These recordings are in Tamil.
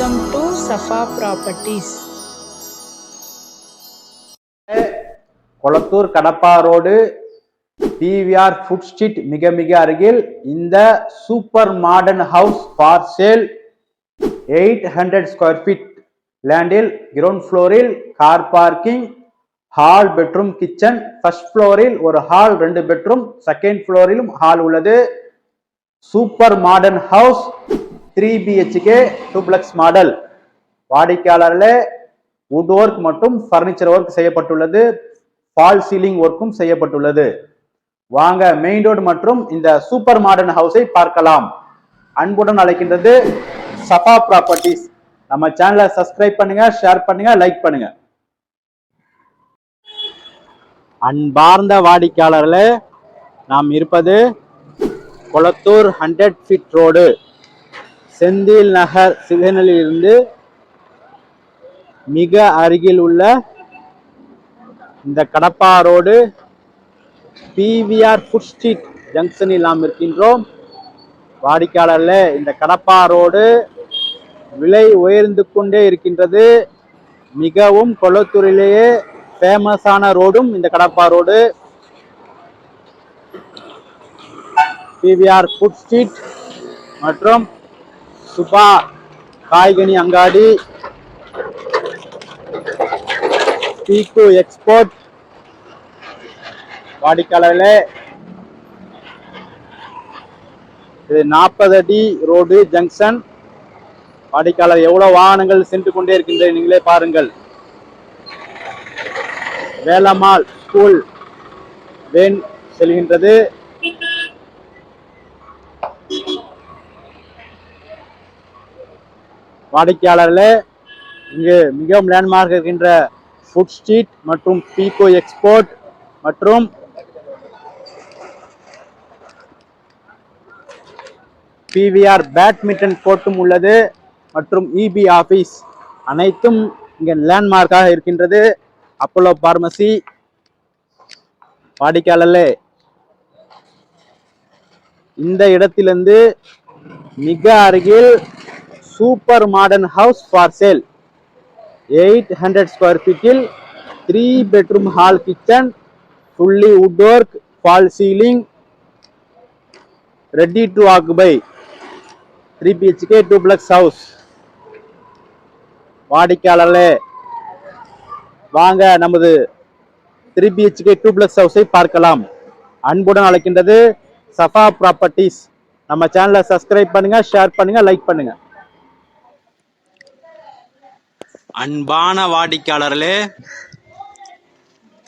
Welcome to Safa properties Kolathur Kadappa road PVR food street மிக மிக அருகில் இந்த super modern house for sale eight hundred square feet லேண்டில் கிரவுண்ட் ஃப்ளோரில் car parking hall bedroom kitchen first ஃப்ளோரில் ஒரு ஹால் ரெண்டு பெட்ரூம் செகண்ட் ஃப்ளோரிலும் ஹால் உள்ளது. Super modern house three BHK duplex model. வாடிக்கையாளரில் wood work மற்றும் ஃபர்னிச்சர் ஒர்க் செய்யப்பட்டுள்ளது. ஃபால் சீலிங் ஒர்க்கும் செய்யப்பட்டுள்ளது. வாங்க மெயின் ரோடு மற்றும் இந்த சூப்பர் மாடர்ன் ஹவுஸை பார்க்கலாம். அன்புடன் அழைக்கின்றது சஃபா ப்ராப்பர்ட்டிஸ் நம்ம சேனலை சப்ஸ்கிரைப் பண்ணுங்க ஷேர் பண்ணுங்க லைக் பண்ணுங்க. அன்பார்ந்த வாடிக்கையாளர்களே நாம் இருப்பது Kolathur hundred feet road Senthil Nagar சிவனலிலிருந்து மிக அருகில் உள்ள இந்த Kadappa road PVR food street ஜங்ஷனில் நாம் இருக்கின்றோம். வாடிக்கையாளர்ல இந்த கடப்பா ரோடு விலை உயர்ந்து கொண்டே இருக்கின்றது. மிகவும் கொளத்தூரிலேயே ஃபேமஸான ரோடும் இந்த Kadappa road PVR food street மற்றும் சுபா காய்கனி அங்காடி பீக்கு எக்ஸ்போர்ட் வாடிக்கையாளர்களே இது நாற்பது அடி ரோடு ஜங்ஷன் வாடிக்கையாளர் எவ்வளோ வாகனங்கள் சென்று கொண்டே இருக்கின்றன நீங்களே பாருங்கள். வேலம்மாள் ஸ்கூல் வேன் செல்கின்றது. வாடிக்கையாளர்களே இங்கு மிகவும் லேண்ட்மார்க் இருக்கின்ற ஃபுட் ஸ்ட்ரீட் மற்றும் பீகோ எக்ஸ்போர்ட் மற்றும் பிவிஆர் பேட்மிண்டன் கோர்ட்டும் உள்ளது மற்றும் இபி ஆபீஸ் அனைத்தும் இங்கே லேண்ட்மார்க்காக இருக்கின்றது. அப்போலோ பார்மசி வாடிக்கையாளர்களே இந்த இடத்திலிருந்து மிக அருகில் super modern house for sale. Eight hundred square ஃபீட்டில் three bedroom hall kitchen fully wood work false ceiling ready to occupy. Three BHK duplex house. வாடிக்கையாளர்களே வாங்க நமது த்ரீ பிஹெச்கே டூ பிளக்ஸ் ஹவுஸை பார்க்கலாம். அன்புடன் அழைக்கின்றது சஃபா ப்ராப்பர்ட்டிஸ். நம்ம சேனலை சப்ஸ்கிரைப் பண்ணுங்கள் ஷேர் பண்ணுங்கள் லைக் பண்ணுங்கள் அன்பான வாடிக்கையாளர்களே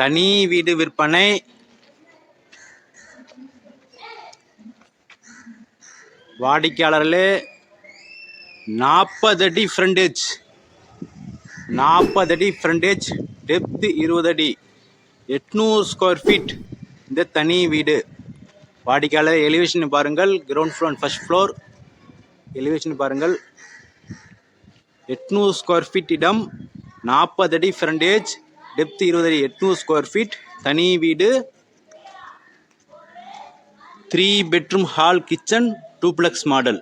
தனி வீடு விற்பனை வாடிக்கையாளர்களே நாற்பது அடி ஃப்ரண்டேஜ் நாற்பது அடி ஃப்ரண்டேஜ் டெப்த் இருபது அடி. எட்நூறு ஸ்கொயர் ஃபீட் இந்த தனி வீடு. வாடிக்கையாளர் எலிவேஷன் பாருங்கள் ground floor first floor elevation பாருங்கள். எட்நூறு ஸ்கொயர் ஃபீட் இடம் நாற்பது அடி ஃப்ரண்டேஜ் டெப்த் இருபது அடி எட்நூறு ஸ்கொயர் ஃபீட் தனி வீடு three bedroom hall kitchen duplex model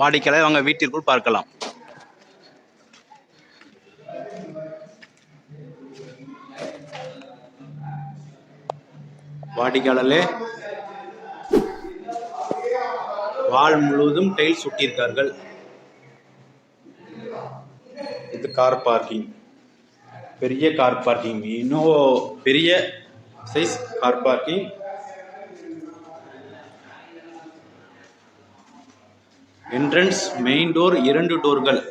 வாடிக்கையாளர் அவங்க வீட்டிற்குள் பார்க்கலாம். வாடிக்கையாளர்களே வால் முழுவதும் டைல்ஸ் ஒட்டியிருக்கார்கள் இது கார் பார்க்கிங் பெரிய கார் பார்க்கிங் இன்னும் பெரிய size car parking entrance main door இரண்டு டோர்கள்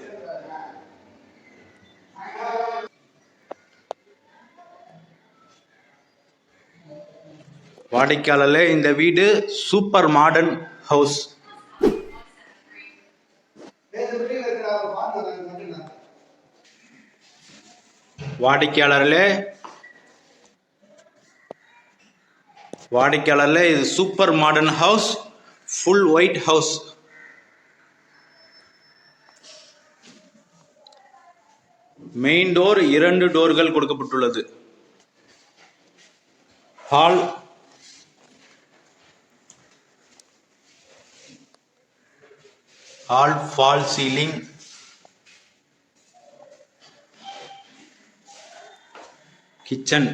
வாடிக்கையாளரில் இந்த வீடு சூப்பர் மாடர்ன் ஹவுஸ். வாடிக்கையாளர்களே வாடிக்கையாளர்களே இது super modern house full white house. Main door இரண்டு டோர்கள் கொடுக்கப்பட்டுள்ளது. Hall all false ceiling kitchen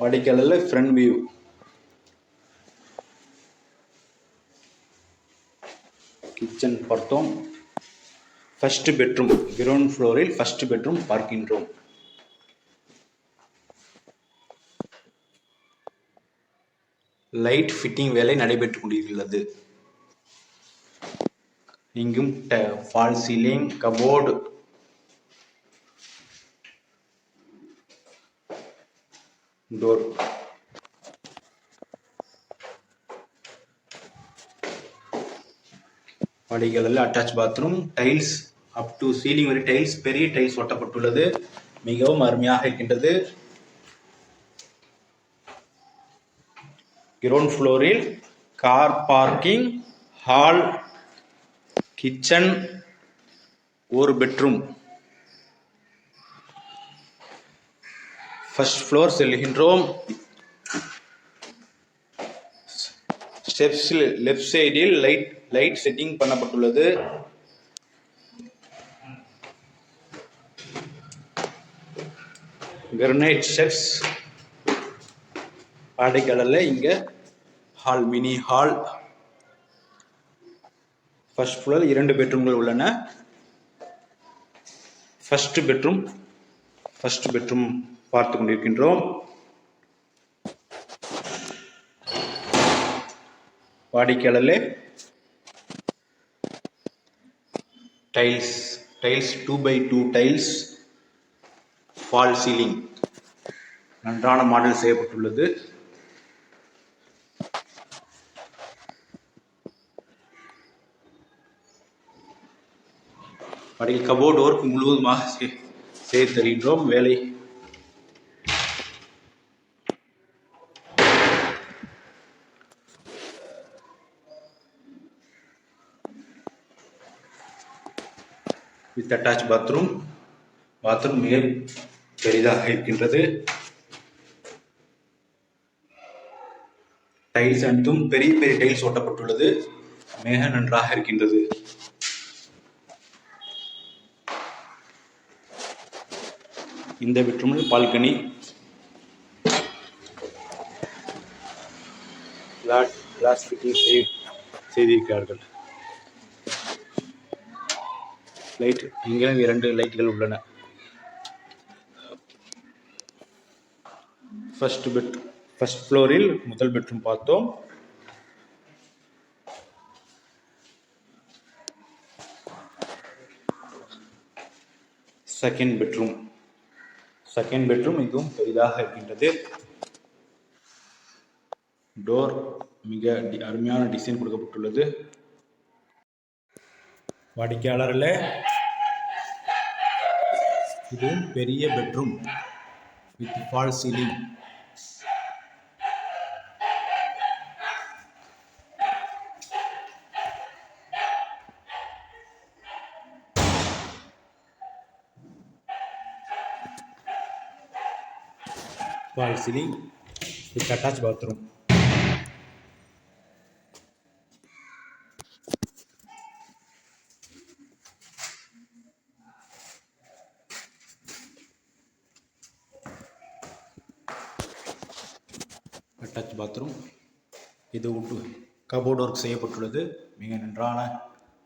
வடிக்கலில் front view kitchen பார்த்தோம் ஃபஸ்ட்டு பெட்ரூம் கிரவுண்ட் ஃப்ளோரில் ஃபஸ்ட்டு பெட்ரூம் பார்க்கின்றோம். லைட் ஃபிட்டிங் வேலை நடைபெற்றுக் கொண்டிருக்கிறது. இங்கும் ஃபால் சீலிங் கபோர்டு டோர் படிகளில் attach bathroom tiles up to ceiling வரை டைல்ஸ் பெரிய டைல்ஸ் ஒட்டப்பட்டுள்ளது. மிகவும் அருமையாக இருக்கின்றது. கிரவுண்ட் ஃப்ளோரில் கார் பார்க்கிங் ஹால் கிச்சன் ஒரு பெட்ரூம் ஃபர்ஸ்ட் ஃப்ளோர் செல்கின்றோம். ஸ்டெப்ஸில் லெஃப்ட் சைடில் லைட் லைட் செட்டிங் பண்ணப்பட்டுள்ளது. கிரனைட் ஸ்டெப்ஸ் பாடைக்கடலில் இங்கே ஹால் மினி ஹால் ஃபர்ஸ்ட் ஃப்ளோரில் இரண்டு பெட்ரூம்கள் உள்ளன. ஃபர்ஸ்ட் பெட்ரூம் ஃபர்ஸ்ட் பெட்ரூம் பார்த்து கொண்டிருக்கின்றோம். வாடிக்கையாளர்களே tiles tiles two by two tiles false ceiling நன்றான model செய்யப்பட்டுள்ளது. வடையில் கபோர்டு ஒர்க் முழுவதுமாக செய்து தருகின்றோம். வேலை. வித் அட்டாச் பாத்ரூம் பாத்ரூம் மேல் பெரிதாக இருக்கின்றது டைல்ஸ் அனைத்தும் பெரிய பெரிய டைல்ஸ் ஒட்டப்பட்டுள்ளது மிக நன்றாக இருக்கின்றது. இந்த பெட்ரூமில் பால்கனி. கிளாஸ் ஃபிட்டிங் செய்திருக்கிறார்கள். லைட் இங்கிலும் இரண்டு லைட்டுகள் உள்ளன. ஃபர்ஸ்ட் பெட் ஃபர்ஸ்ட் ஃப்ளோரில் முதல் பெட்ரூம் பார்த்தோம். செகண்ட் பெட்ரூம் செகண்ட் பெட்ரூம் மிகவும் பெரிதாக இருக்கின்றது. டோர் மிக டி- அருமையான டிசைன் கொடுக்கப்பட்டுள்ளது. வாடிக்கையாளர்களே இது பெரிய bedroom with false ceiling false ceiling with attach bathroom attach bathroom இது உட்டு கபோர்ட் ஒர்க் செய்யப்பட்டுள்ளது. மிக நன்றான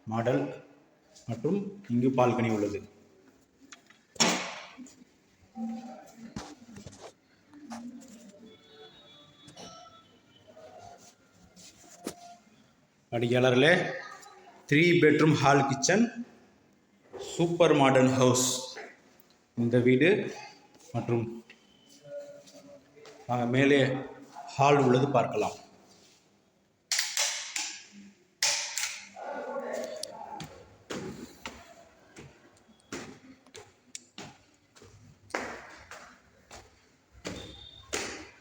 மாடல் மற்றும் இங்கு பால்கனி உள்ளது. அடியாளர்களே three bedroom hall kitchen super modern house இந்த வீடு மற்றும் நாங்கள் மேலே ஹால் உள்ளது பார்க்கலாம்.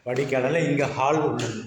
படிக்கடலை இங்கே ஹால் உள்ளது.